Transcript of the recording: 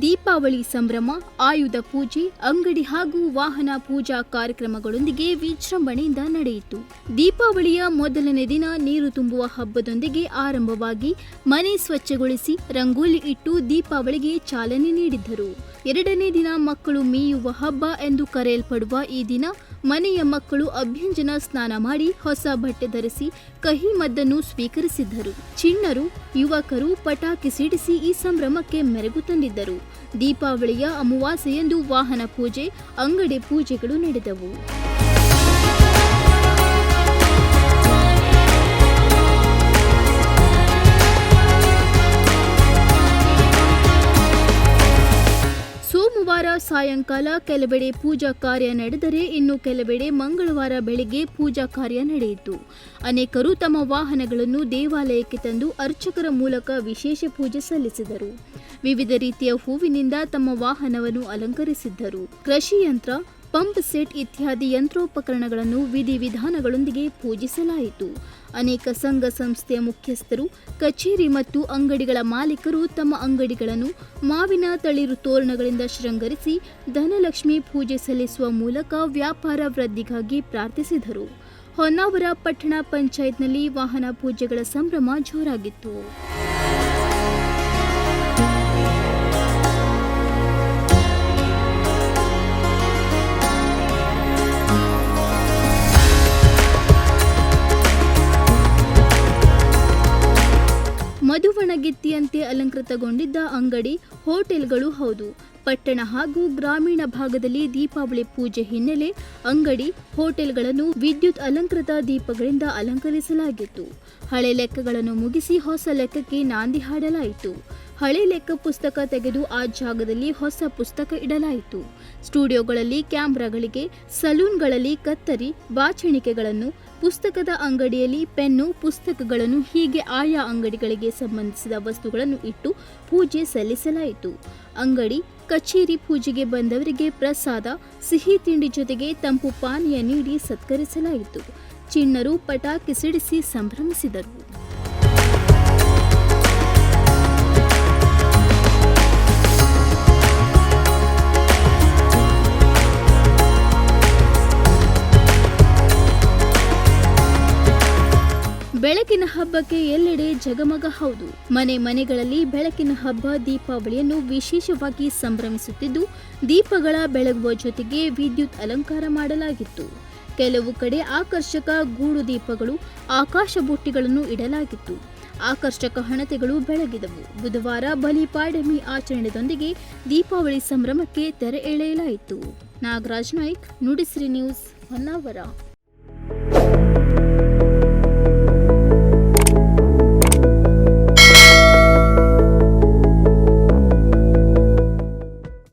ದೀಪಾವಳಿ ಸಂಭ್ರಮ, ಆಯುಧ ಪೂಜೆ, ಅಂಗಡಿ ಹಾಗೂ ವಾಹನ ಪೂಜಾ ಕಾರ್ಯಕ್ರಮಗಳೊಂದಿಗೆ ವಿಜೃಂಭಣೆಯಿಂದ ನಡೆಯಿತು. ದೀಪಾವಳಿಯ ಮೊದಲನೇ ದಿನ ನೀರು ತುಂಬುವ ಹಬ್ಬದೊಂದಿಗೆ ಆರಂಭವಾಗಿ ಮನೆ ಸ್ವಚ್ಛಗೊಳಿಸಿ ರಂಗೋಲಿ ಇಟ್ಟು ದೀಪಾವಳಿಗೆ ಚಾಲನೆ ನೀಡಿದ್ದರು. ಎರಡನೇ ದಿನ ಮಕ್ಕಳು ಮೀಯುವ ಹಬ್ಬ ಎಂದು ಕರೆಯಲ್ಪಡುವ ಈ ದಿನ ಮನೆಯ ಮಕ್ಕಳು ಅಭ್ಯಂಜನ ಸ್ನಾನ ಮಾಡಿ ಹೊಸ ಬಟ್ಟೆ ಧರಿಸಿ ಕಹಿ ಮದ್ದನ್ನು ಸ್ವೀಕರಿಸಿದ್ದರು. ಚಿಣ್ಣರು, ಯುವಕರು ಪಟಾಕಿ ಸಿಡಿಸಿ ಈ ಸಂಭ್ರಮಕ್ಕೆ ಮೆರುಗು ತಂದಿದ್ದರು. ದೀಪಾವಳಿಯ ಅಮಾವಾಸ್ಯೆಯಂದು ವಾಹನ ಪೂಜೆ, ಅಂಗಡಿ ಪೂಜೆಗಳು ನಡೆದವು. ಸಾಯಂಕಾಲ ಕೆಲವೆಡೆ ಪೂಜಾ ಕಾರ್ಯ ನಡೆದರೆ ಇನ್ನು ಕೆಲವೆಡೆ ಮಂಗಳವಾರ ಬೆಳಿಗ್ಗೆ ಪೂಜಾ ಕಾರ್ಯ ನಡೆಯಿತು. ಅನೇಕರು ತಮ್ಮ ವಾಹನಗಳನ್ನು ದೇವಾಲಯಕ್ಕೆ ತಂದು ಅರ್ಚಕರ ಮೂಲಕ ವಿಶೇಷ ಪೂಜೆ ಸಲ್ಲಿಸಿದರು. ವಿವಿಧ ರೀತಿಯ ಹೂವಿನಿಂದ ತಮ್ಮ ವಾಹನವನ್ನು ಅಲಂಕರಿಸಿದ್ದರು. ಕೃಷಿ ಯಂತ್ರ ಪಂಪ್ ಸೆಟ್ ಇತ್ಯಾದಿ ಯಂತ್ರೋಪಕರಣಗಳನ್ನು ವಿಧಿವಿಧಾನಗಳೊಂದಿಗೆ ಪೂಜಿಸಲಾಯಿತು. ಅನೇಕ ಸಂಘ ಸಂಸ್ಥೆಯ ಮುಖ್ಯಸ್ಥರು, ಕಚೇರಿ ಮತ್ತು ಅಂಗಡಿಗಳ ಮಾಲೀಕರು ತಮ್ಮ ಅಂಗಡಿಗಳನ್ನು ಮಾವಿನ ತಳಿರು ತೋರಣಗಳಿಂದ ಶೃಂಗರಿಸಿ ಧನಲಕ್ಷ್ಮಿ ಪೂಜೆ ಸಲ್ಲಿಸುವ ಮೂಲಕ ವ್ಯಾಪಾರ ವೃದ್ಧಿಗಾಗಿ ಪ್ರಾರ್ಥಿಸಿದರು. ಹೊನ್ನಾವರ ಪಟ್ಟಣ ಪಂಚಾಯತ್ನಲ್ಲಿ ವಾಹನ ಪೂಜೆಗಳ ಸಂಭ್ರಮ ಜೋರಾಗಿತ್ತು. ಮಧುವಣಗಿತ್ತಿಯಂತೆ ಅಲಂಕೃತಗೊಂಡಿದ್ದ ಅಂಗಡಿ, ಹೋಟೆಲ್ಗಳು ಹೌದು. ಪಟ್ಟಣ ಹಾಗೂ ಗ್ರಾಮೀಣ ಭಾಗದಲ್ಲಿ ದೀಪಾವಳಿ ಪೂಜೆ ಹಿನ್ನೆಲೆ ಅಂಗಡಿ, ಹೋಟೆಲ್ಗಳನ್ನು ವಿದ್ಯುತ್ ಅಲಂಕೃತ ದೀಪಗಳಿಂದ ಅಲಂಕರಿಸಲಾಗಿತ್ತು. ಹಳೆ ಲೆಕ್ಕಗಳನ್ನು ಮುಗಿಸಿ ಹೊಸ ಲೆಕ್ಕಕ್ಕೆ ನಾಂದಿ ಹಾಡಲಾಯಿತು. ಹಳೆ ಲೆಕ್ಕ ಪುಸ್ತಕ ತೆಗೆದು ಆ ಜಾಗದಲ್ಲಿ ಹೊಸ ಪುಸ್ತಕ ಇಡಲಾಯಿತು. ಸ್ಟುಡಿಯೋಗಳಲ್ಲಿ ಕ್ಯಾಮ್ರಾಗಳಿಗೆ, ಸಲೂನ್ಗಳಲ್ಲಿ ಕತ್ತರಿ, ಬಾಚಣಿಕೆಗಳನ್ನು, ಪುಸ್ತಕದ ಅಂಗಡಿಯಲ್ಲಿ ಪೆನ್ನು, ಪುಸ್ತಕಗಳನ್ನು ಹೀಗೆ ಆಯಾ ಅಂಗಡಿಗಳಿಗೆ ಸಂಬಂಧಿಸಿದ ವಸ್ತುಗಳನ್ನು ಇಟ್ಟು ಪೂಜೆ ಸಲ್ಲಿಸಲಾಯಿತು. ಅಂಗಡಿ, ಕಚೇರಿ ಪೂಜೆಗೆ ಬಂದವರಿಗೆ ಪ್ರಸಾದ, ಸಿಹಿ ತಿಂಡಿ ಜೊತೆಗೆ ತಂಪು ಪಾನೀಯ ನೀಡಿ ಸತ್ಕರಿಸಲಾಯಿತು. ಚಿಣ್ಣರು ಪಟಾಕಿ ಸಿಡಿಸಿ ಸಂಭ್ರಮಿಸಿದರು. ಬೆಳಕಿನ ಹಬ್ಬಕ್ಕೆ ಎಲ್ಲೆಡೆ ಜಗಮಗ ಹೌದು. ಮನೆ ಮನೆಗಳಲ್ಲಿ ಬೆಳಕಿನ ಹಬ್ಬ ದೀಪಾವಳಿಯನ್ನು ವಿಶೇಷವಾಗಿ ಸಂಭ್ರಮಿಸುತ್ತಿದ್ದು, ದೀಪಗಳ ಬೆಳಗುವ ಜೊತೆಗೆ ವಿದ್ಯುತ್ ಅಲಂಕಾರ ಮಾಡಲಾಗಿತ್ತು. ಕೆಲವು ಕಡೆ ಆಕರ್ಷಕ ಗೂಡು ದೀಪಗಳು, ಆಕಾಶ ಬುಟ್ಟಿಗಳನ್ನು ಇಡಲಾಗಿತ್ತು. ಆಕರ್ಷಕ ಹಣತೆಗಳು ಬೆಳಗಿದವು. ಬುಧವಾರ ಬಲಿಪಾಡ್ಯಮಿ ಆಚರಣೆದೊಂದಿಗೆ ದೀಪಾವಳಿ ಸಂಭ್ರಮಕ್ಕೆ ತೆರೆ ಎಳೆಯಲಾಯಿತು. ನಾಗರಾಜ್ ನಾಯ್ಕ್, ನುಡಿಸಿರಿ ನ್ಯೂಸ್, ಹೊನ್ನಾವರ.